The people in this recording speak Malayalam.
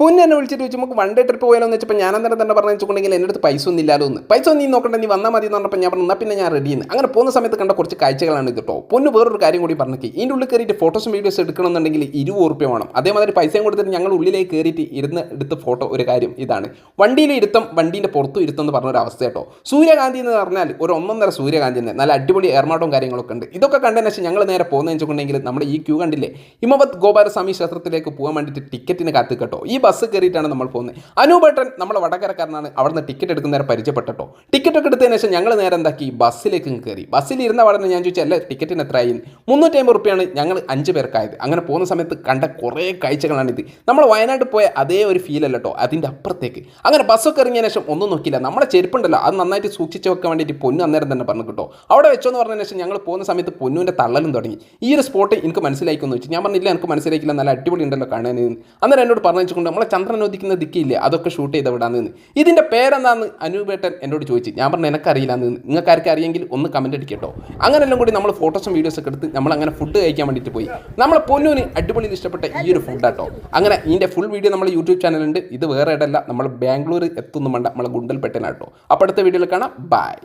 പൊന്നു എന്നെ വിളിച്ചിട്ട് വെച്ച് നമുക്ക് വൺ ഡേ ട്രിപ്പ് പോയാലോ എന്ന് വെച്ചപ്പോൾ ഞാൻ അന്നേരം തന്നെ പറഞ്ഞു വെച്ചിട്ടുണ്ടെങ്കിൽ എന്റെ അടുത്ത് പൈസ ഒന്നും ഇല്ലാലോ എന്ന്. പൈസ ഒന്നും നീ നോക്കണ്ട നീ വന്നാൽ മതി എന്ന് പറഞ്ഞപ്പോൾ ഞാൻ പറഞ്ഞു പിന്നെ ഞാൻ റെഡി ചെയ്യുന്നത് അങ്ങനെ പോകുന്ന സമയത്ത് കണ്ട കുറച്ച് കാഴ്ചകളാണ് ഇത് കേട്ടോ പൊന്നു വേറൊരു കാര്യം കൂടി പറഞ്ഞേക്ക് ഇതിന്റെ ഉള്ളിൽ കയറിയിട്ട് ഫോട്ടോസും വീഡിയോസ് എടുക്കണമെന്നുണ്ടെങ്കിൽ ഇരുപത് ഉറുപ്പ്യ വേണം. അതേമാതിരി പൈസയും കൊടുത്തിട്ട് ഞങ്ങൾ ഉള്ളിലേക്ക് കയറിയിട്ട് ഇരുന്ന് എടുത്ത ഫോട്ടോ ഒരു കാര്യം ഇതാണ്. വണ്ടിയിലെ ഇരുത്തം വണ്ടീന്റെ പുറത്തും ഇരുത്തം എന്ന് പറഞ്ഞൊരു അവസ്ഥ കേട്ടോ സൂര്യകാന്തി എന്ന് പറഞ്ഞാൽ ഒരു ഒന്നൊന്നര സൂര്യകാന്തി തന്നെ. നല്ല അടിപൊളി എയർമാട്ടവും കാര്യങ്ങളൊക്കെ ഉണ്ട്. ഇതൊക്കെ കണ്ടതിന് ശേഷം ഞങ്ങൾ നേരെ പോകുന്നതെന്ന് വെച്ചിട്ടുണ്ടെങ്കിൽ നമ്മുടെ ഈ ക്യൂ കണ്ടില്ലേ? ഹിമവത് ഗോപാലസ്വാമി ക്ഷേത്രത്തിലേക്ക് പോകാൻ വേണ്ടിയിട്ട് ടിക്കറ്റിന് കാത്ത് കേട്ടോ ഈ ബസ് കയറിയിട്ടാണ് നമ്മൾ പോകുന്നത്. അനൂപേട്ടൻ നമ്മളെ വടകരക്കാരനാണ്. അവിടുന്ന് ടിക്കറ്റ് എടുക്കുന്നവരെ പരിചയപ്പെട്ടോ? ടിക്കറ്റ് ഒക്കെ എടുത്തതിന് ശേഷം ഞങ്ങൾ നേരെ എന്താക്കി? ബസ്സിലേക്ക് കയറി. ബസ്സിൽ ഇരുന്ന ഞാൻ ചോദിച്ചാൽ അല്ലേ ടിക്കറ്റിന് എത്രയായി? മുന്നൂറ്റി അമ്പത് റുപ്യാണ് ഞങ്ങൾ അഞ്ച് പേർക്കായത്. അങ്ങനെ പോകുന്ന സമയത്ത് കണ്ട കുറേ കാഴ്ചകളാണിത് നമ്മൾ വയനാട് പോയ അതേ ഒരു ഫീൽ അല്ല കേട്ടോ അതിന്റെ അപ്പുറത്തേക്ക്. അങ്ങനെ ബസ്സൊക്കെ ഇറങ്ങിയതിന് ശേഷം ഒന്നും നോക്കിയില്ല. നമ്മുടെ ചെരുപ്പുണ്ടല്ലോ അത് നന്നായിട്ട് സൂക്ഷിച്ച് വെക്കാൻ വേണ്ടിയിട്ട് പൊന്നു അന്നേരം തന്നെ പറഞ്ഞു കേട്ടോ അവിടെ വെച്ചോ എന്ന് പറഞ്ഞതിന് ശേഷം ഞങ്ങൾ പോകുന്ന സമയത്ത് പൊന്നുവിന്റെ തള്ളലും തുടങ്ങി. ഈ ഒരു സ്പോട്ട് എനിക്ക് മനസ്സിലായിക്കൊന്ന് വെച്ചു ഞാൻ പറഞ്ഞില്ല എനിക്ക് മനസ്സിലാക്കില്ല നല്ല അടിപൊളി ഉണ്ടല്ലോ കാണാൻ അന്നേരം എന്നോട് പറഞ്ഞു വെച്ചുകൊണ്ട് നമ്മളെ ചന്ദ്രൻ ഉദിക്കുന്ന ദിക്കില്ലേ അതൊക്കെ ഷൂട്ട് ചെയ്ത് വിടാന്ന് നിന്ന് ഇതിന്റെ പേരെന്താന്ന് അനൂപേട്ടൻ എന്നോട് ചോദിച്ചു. ഞാൻ പറഞ്ഞു എനിക്കറിയില്ല എന്ന്. നിങ്ങൾക്ക് ആർക്കും അറിയെങ്കിൽ ഒന്ന് കമന്റ് അടിക്കട്ടോ. അങ്ങനെ എല്ലാം കൂടി നമ്മൾ ഫോട്ടോസും വീഡിയോസ് ഒക്കെ എടുത്ത് നമ്മൾ അങ്ങനെ ഫുഡ് കഴിക്കാൻ വേണ്ടിയിട്ട് പോയി. നമ്മളെ പൊന്നൂന് അടിപൊളിയിൽ ഇഷ്ടപ്പെട്ട ഈ ഒരു ഫുഡാട്ടോ അങ്ങനെ ഇതിന്റെ ഫുൾ വീഡിയോ നമ്മൾ യൂട്യൂബ് ചാനലുണ്ട് ഇത് വേറെ ഇടല്ല. നമ്മൾ ബാംഗ്ലൂർ എത്തുന്നു വേണ്ട. നമ്മളെ ഗുണ്ടൽപ്പെട്ടനാട്ടോ അപ്പോൾ അടുത്ത വീഡിയോയിൽ കാണാം. ബൈ